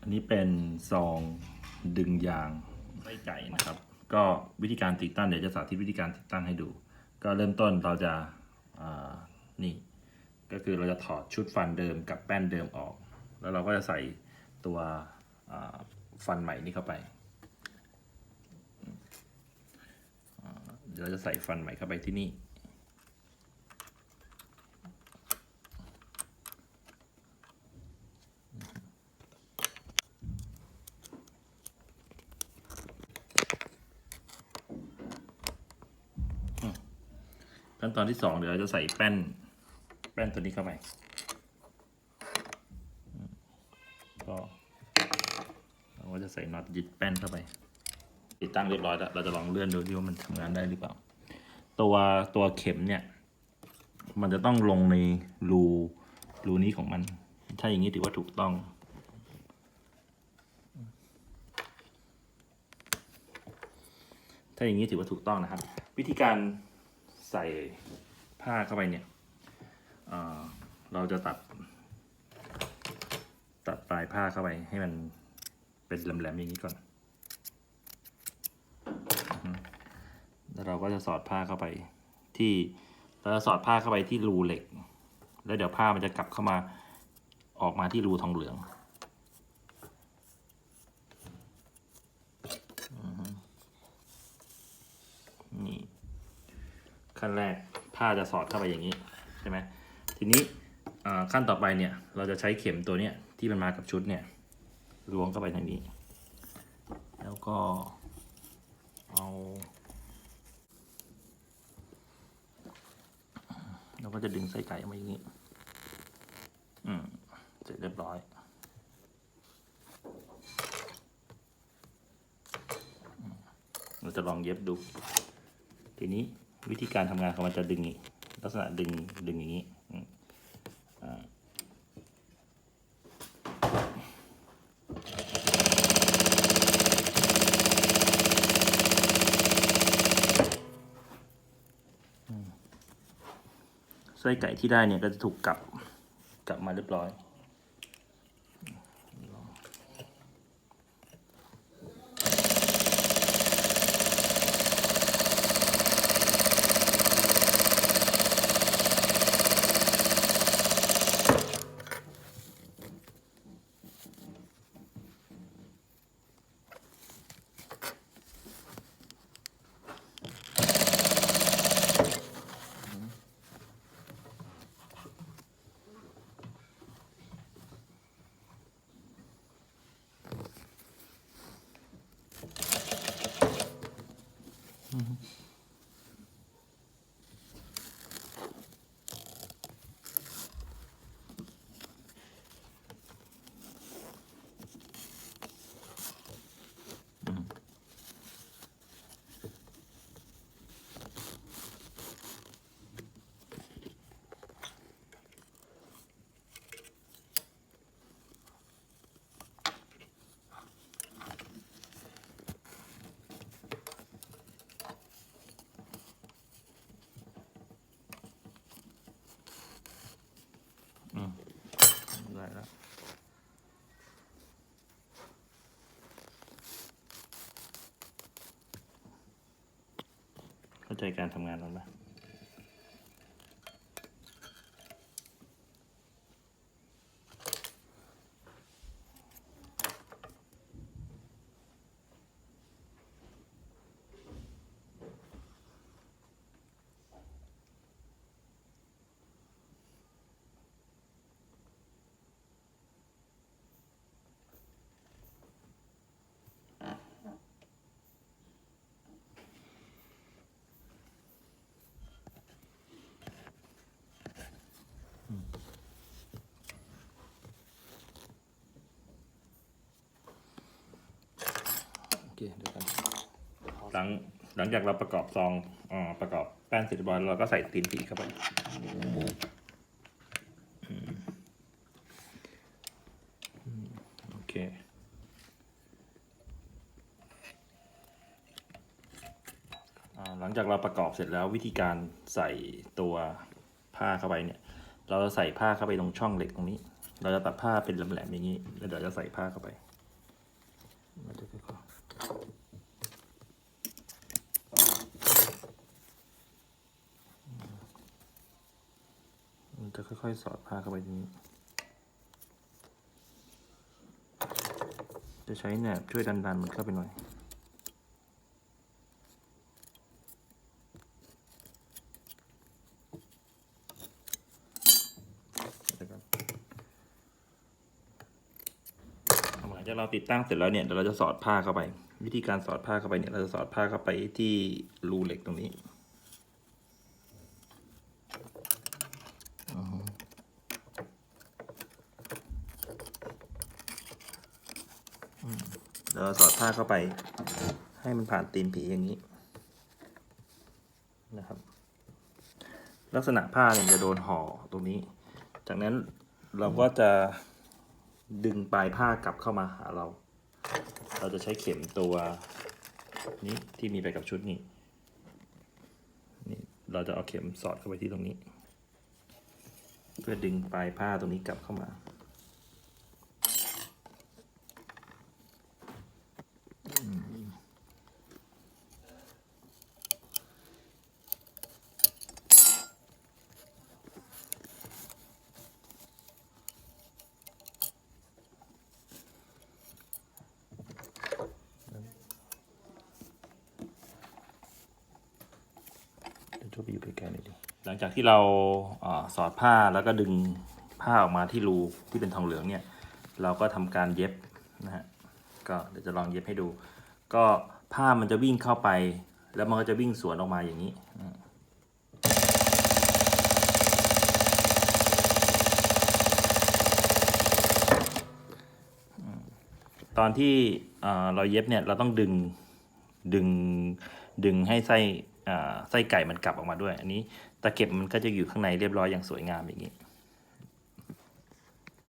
อันนี้เป็นซองดึงยางไส้ไก่นะครับ ก็วิธีการติดตั้งเดี๋ยวจะสาธิตวิธีการติดตั้งให้ดู ก็เริ่มต้นเราจะานี่ ก็คือเราจะถอดชุดฟันเดิมกับแป้นเดิมออก แล้วเราก็จะใส่ตัวฟันใหม่นี้เข้าไปเดี๋ยวเราจะใส่ฟันใหม่เข้าไปที่นี่ นตอนที่สองเดี๋ยวเราจะใส่แป้น แป้นตัวนี้เข้าไปก็เราก็จะใส่น็อตยึดแป้นเข้าไป ติดตั้งเรียบร้อยแล้ว เราจะลองเลื่อนดูที่ว่ามันทำงานได้หรือเปล่า ตัวตัวเข็มเนี่ย มันจะต้องลงในรูรูนี้ของมัน ถ้าอย่างนี้ถือว่าถูกต้องถ้าอย่างนี้ถือว่าถูกต้องนะครับ วิธีการ ใส่ผ้าเข้าไปเนี่ยเเราจะตัด ตัดปลายผ้าเข้าไปให้มันเป็นแหลมๆอย่างนี้ก่อน แล้วเราก็จะสอดผ้าเข้าไป ที่เราจะสอดผ้าเข้าไปที่รูเหล็ก แล้วเดี๋ยวผ้ามันจะกลับเข้ามาออกมาที่รูทองเหลืองนี่ ขั้นแรกผ้าจะสอดเข้าไปอย่างนี้ใช่ไหมทีนี้ขั้นต่อไปเนี่ยเราจะใช้เข็มตัวเนี้ยที่มันมากับชุดเนี่ยล้วงเข้าไปทางนี้ แล้วก็เอาเราก็จะดึงไส้ไก่ออกมาอย่างนี้ อืม เสร็จเรียบร้อย เราจะลองเย็บดู ทีนี้ วิธีการทำงานของมันจะดึงอีกลักษณะดึงดึงอย่างนี้ไส้ไก่ที่ได้เนี่ยก็จะถูกกลับกลับมาเรียบร้อย ได้แล้ว เข้าใจการทำงานแล้วไหม เคเดี๋ยวกันหลังหลังจากเราประกอบซองอ่าประกอบแป้นเสร็จเรียบร้อยแล้วเราก็ใส่ตีนผีเข้าไปอืมอืมโอเคอ่าหลังจากเราประกอบเสร็จแล้ววิธีการใส่ตัวผ้าเข้าไปเนี่ย เราจะใส่ผ้าเข้าไปตรงช่องเหล็กตรงนี้ เราจะตัดผ้าเป็นแหลมๆอย่างนี้ แล้วเดี๋ยวจะใส่ผ้าเข้าไปมันจะค่อยๆ มันจะค่อยๆ สอดผ้าเข้าไปนี้ จะใช้แหนบช่วยดันๆ มันเข้าไปหน่อยหลังจากเราติดตั้งเสร็จแล้วเนี่ยเดี๋ยวเราจะสอดผ้าเข้าไป วิธีการสอดผ้าเข้าไปเนี่ย เราจะสอดผ้าเข้าไปที่รูเหล็กตรงนี้เดี๋ยวเราสอดผ้าเข้าไป ให้มันผ่านตีนผีอย่างนี้นะครับ ลักษณะผ้าเนี่ยจะโดนห่อตรงนี้ จากนั้นเราก็จะดึงปลายผ้ากลับเข้ามาหาเรา เราจะใช้เข็มตัวนี้ที่มีไปกับชุดนี้นี่เราจะเอาเข็มสอดเข้าไปที่ตรงนี้ เพื่อดึงปลายผ้าตรงนี้กลับเข้ามา เดี๋ยวช่วยไปอยู่ใกล้ๆหน่อยดิหลังจากที่เราอสอดผ้าแล้วก็ดึงผ้าออกมาที่รูที่เป็นทองเหลืองเนี่ย เราก็ทำการเย็บนะฮะก็เดี๋ยวจะลองเย็บให้ดู ก็ผ้ามันจะวิ่งเข้าไป แล้วมันก็จะวิ่งสวนออกมาอย่างนี้ตอนที่เราเย็บเนี่ยเราต้องดึงดึงดึงให้ไส้ ไส้ไก่มันกลับออกมาด้วย อันนี้ตะเข็บมันก็จะอยู่ข้างในเรียบร้อยอย่างสวยงามอย่างนี้